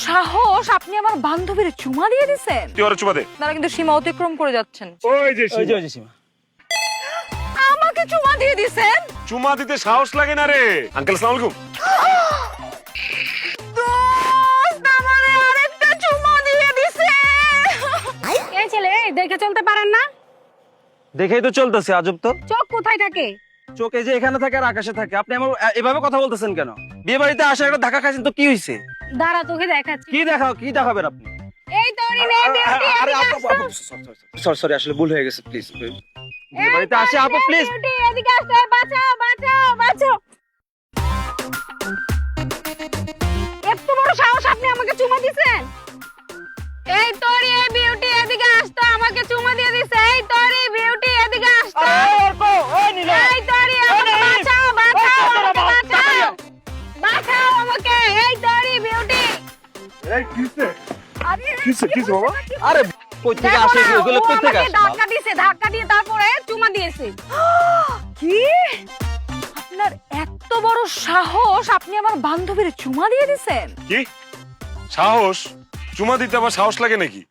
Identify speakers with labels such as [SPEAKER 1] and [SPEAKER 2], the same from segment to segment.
[SPEAKER 1] সাহস আপনি আমার বান্ধবীর চুমা দিয়ে দিছেন।
[SPEAKER 2] তুই ওরা চুমা দে।
[SPEAKER 1] তারা কিন্তু সীমা অতিক্রম করে যাচ্ছেন।
[SPEAKER 2] ওই যে
[SPEAKER 3] ওই যে ওই যে সীমা।
[SPEAKER 1] আমাকে চুমা দিয়ে দিছেন?
[SPEAKER 2] চুমা দিতে সাহস লাগে না রে। আঙ্কেল আসসালামু আলাইকুম।
[SPEAKER 1] আমারে আরেকটা চুমা দিয়ে দিছে।
[SPEAKER 4] এই ছেলে দেখে চলতে পারেন না?
[SPEAKER 3] দেখেই তো চলতেছে আজব তো।
[SPEAKER 4] চোখ কোথায় থাকে?
[SPEAKER 3] চোখে যে এখানে থাকে আর আকাশে থাকে। আপনি আমার এভাবে কথা বলতেছেন কেন? বিয়ে বাড়িতে আসা একটা ধাক্কা খাইছেন তো কি হয়েছে
[SPEAKER 4] দাঁড়া তোকে দেখাচ্ছি।
[SPEAKER 3] কি দেখাও কি দেখাবেন আপনি?
[SPEAKER 4] এই তোরি নে বিউটি
[SPEAKER 3] আরে
[SPEAKER 4] এদিকে
[SPEAKER 3] আপু সরি সরি আসলে ভুল হয়ে গেছে প্লিজ বাড়িতে আসে আপু প্লিজ
[SPEAKER 4] এদিকে আসো বাঁচাও বাঁচাও বাঁচাও। এত বড় সাহস আপনি আমাকে চুমা এই তোরি এই বিউটি এদিকে আসতো আমাকে চুমা দিয়ে দিছে। এই তোরি বিউটি এদিকে আসতো। এই তোরি এই
[SPEAKER 2] কিসে
[SPEAKER 1] আরে
[SPEAKER 2] কিসে কিসে বাবা?
[SPEAKER 3] আরে কই থেকে আসে
[SPEAKER 4] না,
[SPEAKER 3] কই থেকে আসে?
[SPEAKER 4] ধাক্কা দিছে ধাক্কা দিয়ে তারপরে চুমা দিয়েছে।
[SPEAKER 1] কি? আপনার এত বড় সাহস আপনি আমার বান্ধবীর চুমা দিয়ে দিছেন।
[SPEAKER 2] কি? সাহস? চুমা দিতে আবার সাহস লাগে নাকি?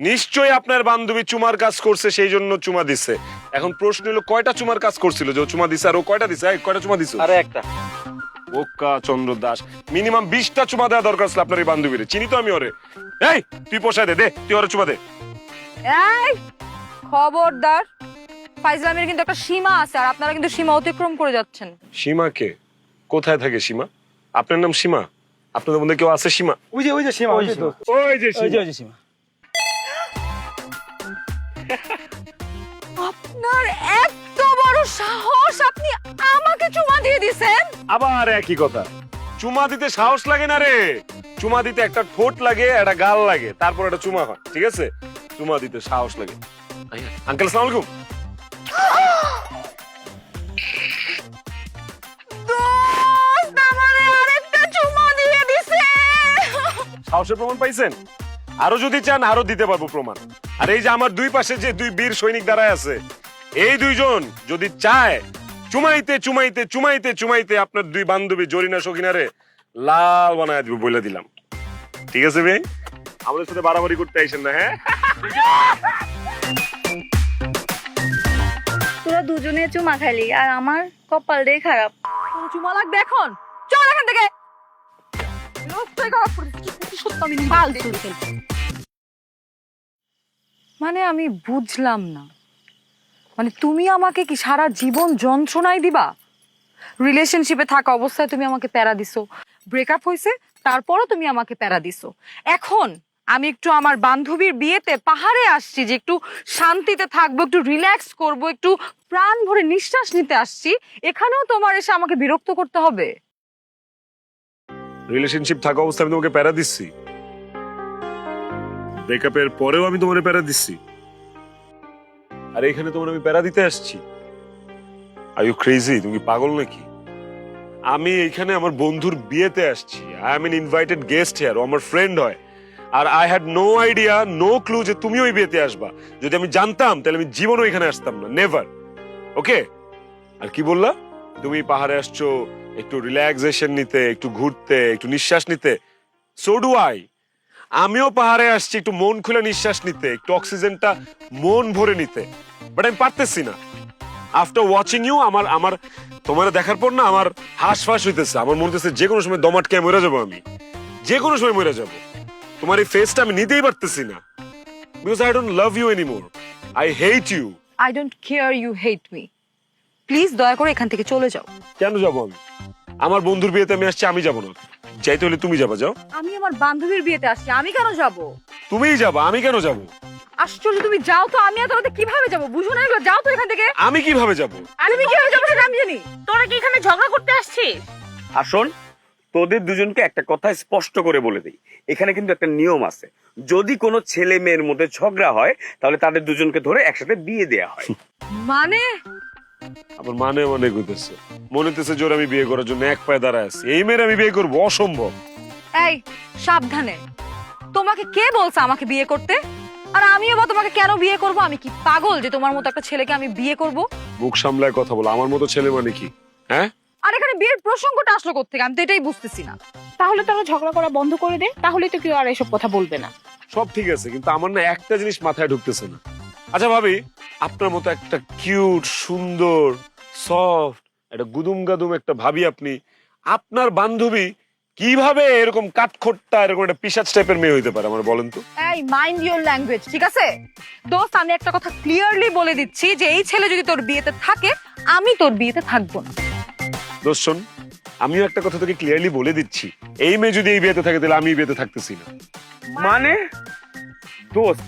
[SPEAKER 2] নিশ্চয়ই আপনার বান্ধবী চুমার কাজ করছে সেই জন্য চুমা দিচ্ছে। এখন প্রশ্ন হলো কয়টা চুমার কাজ করছিল যে ও চুমা দিছে আর ও কয়টা দিছে? কয়টা চুমা দিছে?
[SPEAKER 3] আরে একটা।
[SPEAKER 2] ওকা চন্দ্র দাস। মিনিমাম বিশটা চুমা দেওয়া দরকার ছিল আপনার এই বান্ধবীরে। চিনি তো আমি ওরে। এই তুই পোষায় দে দে তুই ওরে চুমা দে।
[SPEAKER 1] এই খবরদার। ফাইজলামের কিন্তু একটা সীমা আছে আর আপনারা কিন্তু সীমা অতিক্রম করে যাচ্ছেন।
[SPEAKER 2] সীমাকে কোথায় থাকে সীমা? আপনার নাম সীমা? আপনাদের মধ্যে কেউ আছে সীমা?
[SPEAKER 3] ওই যে ওই যে সীমা ওই যে
[SPEAKER 2] ওই যে
[SPEAKER 3] ওই যে ওই যে সীমা।
[SPEAKER 1] আপনার বড় সাহস আপনি আমাকে চুমা দিয়ে দিছেন?
[SPEAKER 2] আবার একই কথা। চুমা দিতে সাহস লাগে না রে। চুমা দিতে একটা ঠোঁট লাগে একটা গাল লাগে তারপর একটা চুমা হয় ঠিক আছে? চুমা দিতে সাহস লাগে। আঙ্কেল আলাইকুম।
[SPEAKER 1] দিছে।
[SPEAKER 2] সাহসের প্রমাণ পাইছেন? আরও যদি চান আরও দিতে পারব প্রমাণ। আর এই যে আমার দুই পাশে যে দুই বীর সৈনিক দাঁড়ায় আছে এই দুইজন যদি চায় চুমাইতে চুমাইতে চুমাইতে চুমাইতে আপনার দুই বান্ধবী জরিনা সখিনারে লাল বানায় দিব বলে দিলাম। ঠিক আছে ভাই? আমাদের সাথে বাড়াবাড়ি করতে আইসেন না হ্যাঁ?
[SPEAKER 4] তোরা দুজনে চুমা খাইলি আর আমার কপাল দিয়ে খারাপ।
[SPEAKER 1] তোর চুমা লাগবে এখন। চল এখান থেকে। খারাপ করেছে। কি প্রতিশোধ তো আমি মানে আমি বুঝলাম না। মানে তুমি আমাকে কি সারা জীবন যন্ত্রণাই দিবা? রিলেশনশিপে থাকা অবস্থায় তুমি আমাকে প্যারা দিছো। ব্রেকআপ হয়েছে তারপরও তুমি আমাকে প্যারা দিছো। এখন আমি একটু আমার বান্ধবীর বিয়েতে পাহাড়ে আসছি যে একটু শান্তিতে থাকব, একটু রিল্যাক্স করব, একটু প্রাণ ভরে নিঃশ্বাস নিতে আসছি, এখানেও তোমার এসে আমাকে বিরক্ত করতে হবে।
[SPEAKER 2] রিলেশনশিপ থাকা অবস্থায় আমি তোমাকে প্যারা দিচ্ছি। ব্রেকআপের পরেও আমি তোমার প্যারা দিচ্ছি। আর এখানে তোমার আমি প্যারা দিতে আসছি। আর ইউ ক্রেজি তুমি পাগল নাকি? আমি এখানে আমার বন্ধুর বিয়েতে আসছি। I am an invited guest here ও আমার ফ্রেন্ড হয়। আর I had no idea no clue যে তুমি ওই বিয়েতে আসবা। যদি আমি জানতাম, তাহলে আমি জীবনও এখানে আসতাম না। নেভার ওকে আর কি বললা? তুমি পাহাড়ে আসছো, একটু রিল্যাক্সেশন নিতে, একটু ঘুরতে, একটু নিঃশ্বাস নিতে। সো ডু আই আমিও পাহাড়ে আসছি একটু মন খুলে নিঃশ্বাস নিতে একটু অক্সিজেনটা মন ভরে নিতে। বাট আমি পারতেছি না। আফটার ওয়াচিং ইউ আমার আমার তোমার দেখার পর না আমার হাঁস ফাঁস হইতেছে। আমার মনে হচ্ছে যে কোনো সময় দমাটকে মরে যাব আমি। যে কোনো সময় মরে যাব। তোমার এই ফেসটা আমি নিতেই পারতেছি না। Because I don't love you anymore I hate you
[SPEAKER 1] I don't care you hate me please দয়া করে এখান থেকে চলে যাও।
[SPEAKER 2] কেন যাব আমি? আমার বন্ধুর বিয়েতে আমি আসছি আমি যাব না। যাইতে হলে তুমি যাবা যাও।
[SPEAKER 1] আমি আমার বান্ধবীর বিয়েতে আসছি আমি কেন যাব?
[SPEAKER 2] তুমিই যাবা আমি কেন যাব?
[SPEAKER 1] আশ্চর্য তুমি যাও তো আমি আর তোমাকে কীভাবে যাব? বুঝো না এগুলো যাও তো এখান থেকে।
[SPEAKER 2] আমি কীভাবে যাব?
[SPEAKER 1] আমি কীভাবে যাব সেটা আমি জানি।
[SPEAKER 4] তোরা কি এখানে ঝগড়া করতে আসছিস?
[SPEAKER 5] আসুন তোদের দুজনকে একটা কথা স্পষ্ট করে বলে দিই। এখানে কিন্তু একটা নিয়ম আছে। যদি কোনো ছেলে মেয়ের মধ্যে ঝগড়া হয় তাহলে তাদের দুজনকে ধরে একসাথে বিয়ে দেয়া হয়।
[SPEAKER 1] মানে?
[SPEAKER 2] আমার মানে মানে কইতেছে। মনে হইতেছে জোর আমি বিয়ে করার জন্য এক পায়ে দাঁড়ায় আছি। এই মেয়ের আমি বিয়ে করব অসম্ভব।
[SPEAKER 1] এই সাবধানে। তোমাকে কে বলছে আমাকে বিয়ে করতে? আর আমিও বা তোমাকে কেন বিয়ে করব? আমি কি পাগল যে তোমার মতো একটা ছেলেকে আমি বিয়ে করব?
[SPEAKER 2] মুখ সামলায় কথা বলো। আমার মতো ছেলে মানে কি? হ্যাঁ?
[SPEAKER 1] আর এখানে বিয়ের প্রসঙ্গটা আসলো কোথেকে আমি তো এটাই বুঝতেছি না।
[SPEAKER 4] তাহলে তোরা ঝগড়া করা বন্ধ করে দে। তাহলে তো কেউ আর এসব কথা বলবে না।
[SPEAKER 2] সব ঠিক আছে কিন্তু আমার না একটা জিনিস মাথায় ঢুকতেছে না। আচ্ছা ভাবি আপনার মতো একটা কিউট সুন্দর সফট একটা গুদুম গাদুম একটা ভাবি আপনি আপনার বান্ধবী কীভাবে এরকম কাঠখোট্টা এরকম একটা পিসাচ টাইপের মেয়ে হইতে পারে আমার বলেন তো?
[SPEAKER 1] এই মাইন্ড ইওর ল্যাঙ্গুয়েজ ঠিক আছে? দোস্ত আমি একটা কথা ক্লিয়ারলি বলে দিচ্ছি যে এই ছেলে যদি তোর বিয়েতে থাকে আমি তোর বিয়েতে থাকব না।
[SPEAKER 2] দর্শন আমিও একটা কথা তোকে ক্লিয়ারলি বলে দিচ্ছি। এই মেয়ে যদি এই বিয়েতে থাকে তাহলে আমি এই বিয়েতে থাকতেছি না।
[SPEAKER 5] মানে? দোস্ত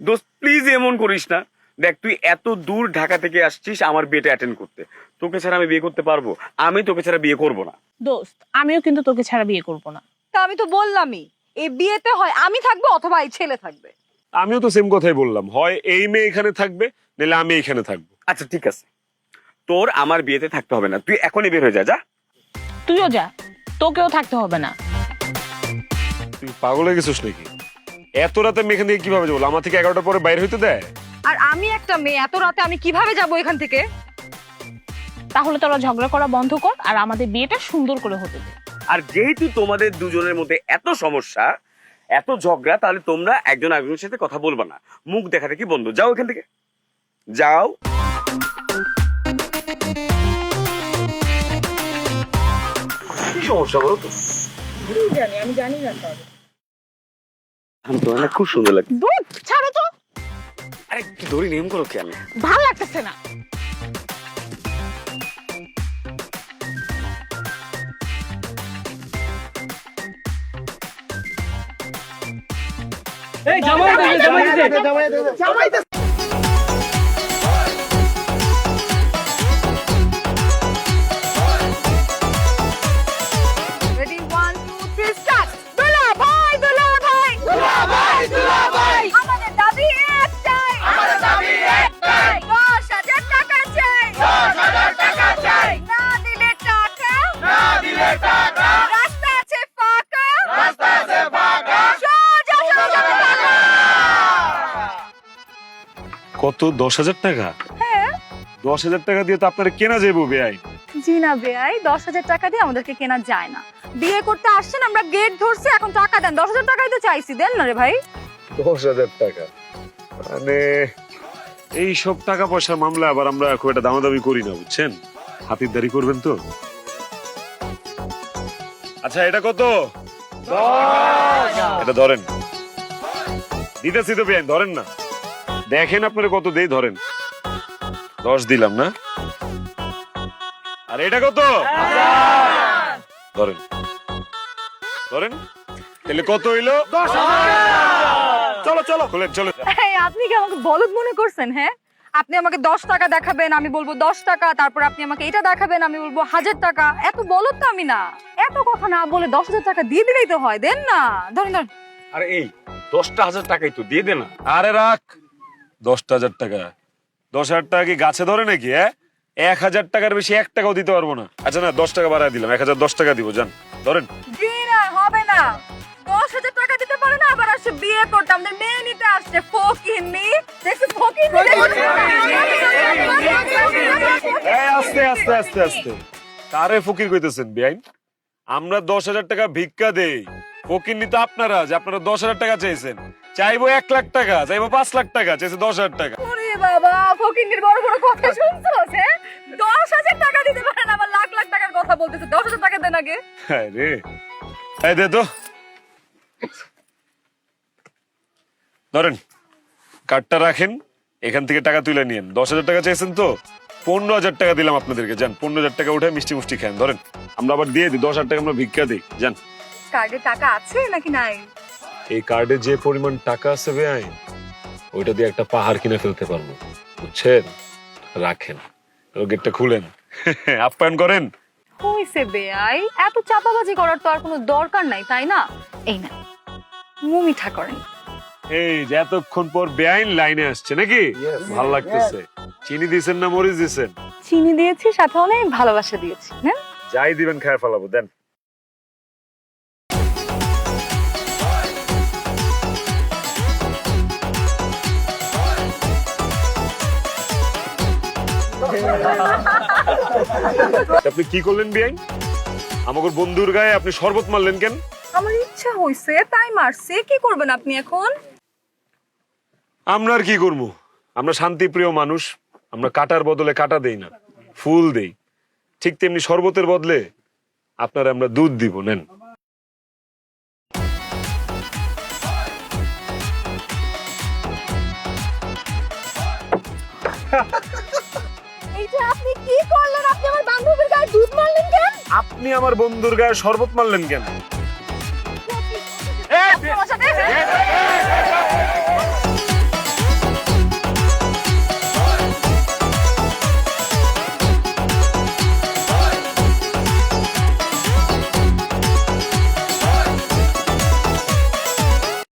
[SPEAKER 5] দোস্ত প্লিজ এমন করিস না। দেখ তুই এত দূর ঢাকা থেকে আসছিস আমার বিয়েটা অ্যাটেন্ড করতে। তোকে ছাড়া আমি বিয়ে করতে পারব? আমি তোকে ছাড়া বিয়ে করব না।
[SPEAKER 4] দোস্ত আমিও কিন্তু তোকে ছাড়া বিয়ে করব না।
[SPEAKER 1] তা আমি তো বললামই এই বিয়েতে হয় আমি থাকব অথবা এই ছেলে থাকবে।
[SPEAKER 2] আমিও তো সেম কথাই বললাম হয় এই মেয়ে এখানে থাকবে নাহলে আমি এখানে থাকব।
[SPEAKER 5] আচ্ছা ঠিক আছে। তোর আমার বিয়েতে থাকতে হবে না। তুই এখনই বের হয়ে যা যা।
[SPEAKER 4] তুইও যা তোকেও থাকতে হবে না।
[SPEAKER 2] তুই পাগল হয়ে গেছিস নাকি? এত রাতে আমি এখান থেকে কীভাবে যাব? আমার থেকে এগারোটার পরে বাইরে হইতে দেয়?
[SPEAKER 1] আর আমি একটা মেয়ে এত রাতে আমি কীভাবে যাব এখান থেকে?
[SPEAKER 4] তাহলে তোরা ঝগড়া করা বন্ধ কর আর আমাদের বিয়েটা সুন্দর করে হতে দে।
[SPEAKER 5] আর যেহেতু তোমাদের দুজনের মধ্যে এত সমস্যা এত ঝগড়া তাহলে তোমরা একজন আরেকজনের সাথে কথা বলবা না। মুখ দেখা দেখি বন্ধ? যাও এখান থেকে। যাও। কি সমস্যা বলো তো?
[SPEAKER 4] জানি আমি জানি না
[SPEAKER 5] আমি তোমার খুব সুন্দর লাগে
[SPEAKER 4] দুধ ছাড়ো তো
[SPEAKER 5] আরে কি ধরি নেম করো কেন
[SPEAKER 4] ভালো লাগতেছে না
[SPEAKER 1] রেডি দশ হাজার টাকা। হ্যাঁ।
[SPEAKER 2] দশ হাজার টাকা দিয়ে তো আপনার কেনা যাইবো বেআই
[SPEAKER 1] জি না বেআই দশ হাজার টাকা দিয়ে আমাদেরকে কেনা যায় না। বিয়ে করতে আসছেন আমরা গেট ধরছি এখন টাকা দেন। দশ হাজার টাকাই তো চাইছি দেন না রে ভাই।
[SPEAKER 2] দশ হাজার টাকা। মানে এই সব টাকা পয়সার মামলা আবার আমরা খুব একটা দামাদামি করি না বুঝছেন? হাতির দাড়ি করবেন তো? আচ্ছা এটা কত? এটা ধরেন। দিতেছি তো বেআইন ধরেন না। দেখেন আপনারা কত দেই ধরেন। দশ দিলাম না? আর এটা কত? ধরেন। ধরেন। তাহলে কত হইল? চলো চলো। খুলেন চলো।
[SPEAKER 1] এই, আপনি কি আমাকে বলদ মনে করছেন হ্যাঁ? আপনি আমাকে দশ টাকা দেখাবেন আমি বলব দশ টাকা তারপর আপনি আমাকে এটা দেখাবেন আমি বলব হাজার টাকা। এত বলদ তো আমি না। এত কথা না বলে দশ হাজার টাকা দিয়ে দিলেই তো হয় দেন না। ধরেন ধরেন।
[SPEAKER 5] আরে এই দশটা হাজার টাকাই তো দিয়ে দে না।
[SPEAKER 2] আরে রাখ। দশটা হাজার টাকা। দশ হাজার টাকা কি গাছে ধরে নাকি হ্যাঁ? এক হাজার টাকার বেশি এক টাকাও দিতে পারব না। আচ্ছা না দশ টাকা বাড়ায় দিলাম এক হাজার দশ টাকা দিব যান ধরেন।
[SPEAKER 1] জি না হবে না। দশ হাজার টাকা দিতে পারে না আবার আসছে বিয়ে করতে আমাদের মেয়ে নিতে আসছে ফকিন্নি। দেখছি ফকিন্নি
[SPEAKER 2] আস্তে আস্তে আস্তে আস্তে। কারে ফকির কইতেছেন বেআইন? আমরা দশ হাজার টাকা ভিক্ষা দেই। ফকির নিতে আপনারা যে আপনারা দশ হাজার টাকা চাইছেন। চাইব এক লাখ টাকা চাইব পাঁচ লাখ টাকা চাইছে দশ হাজার টাকা।
[SPEAKER 1] ওরে বাবা বড় বড় কথা শুনছো হ্যাঁ? দশ হাজার টাকা দিতে পারে না আবার লাখ লাখ টাকার কথা বলতেছে। দশ হাজার টাকা দেন আগে।
[SPEAKER 2] হ্যাঁ রে। এই দে তো। ধরেন কার্ডটা রাখেন এখান থেকে টাকা তুলে নিয়েন। দশ হাজার টাকা চাইছেন তো পনেরো হাজার টাকা দিলাম আপনাদেরকে যান। পনেরো হাজার টাকা উঠে মিষ্টি মুষ্টি খান। ধরেন আমরা আবার দিয়ে দিই দশ হাজার টাকা আমরা ভিক্ষা দিই যান।
[SPEAKER 1] কার্ডে টাকা আছে নাকি নাই?
[SPEAKER 2] এই কার্ডে যে পরিমাণ টাকা আছে বেআইন ওইটা দিয়ে একটা পাহাড় কিনে ফেলতে পারব। বুঝছেন? রাখেন। গেটটা খুলেন। আপ্যায়ন করেন।
[SPEAKER 1] হইছে বেআই এত চাপাবাজি করার তো আর কোনো দরকার নাই তাই না? এই না মুমিঠা করেন।
[SPEAKER 2] এই যে এতক্ষণ পর বেআইন লাইনে আসছে নাকি? ভালো লাগতেছে। চিনি দিছেন না মরিচ দিছেন?
[SPEAKER 1] চিনি দিয়েছি সাথে অনেক ভালোবাসা দিয়েছি হ্যাঁ
[SPEAKER 2] যাই দিবেন খায় ফেলাবো দেন। আপনি কি করলেন বিআইন আমাকে বন্ধুর গায়ে আপনি শরবত মারলেন কেন?
[SPEAKER 1] আমার ইচ্ছা হইছে তাই মারছে। কি করবেন আপনি এখন?
[SPEAKER 2] আমরা আর কি করব? আমরা শান্তিপ্রিয় মানুষ আমরা কাটার বদলে কাটা দেই না ফুল দেই। ঠিক তেমনি শরবতের বদলে আপনার আমরা দুধ দিব নেন।
[SPEAKER 4] মারলেন কেন?
[SPEAKER 2] আপনি আমার বন্ধুর গায়ে শরবত মারলেন কেন?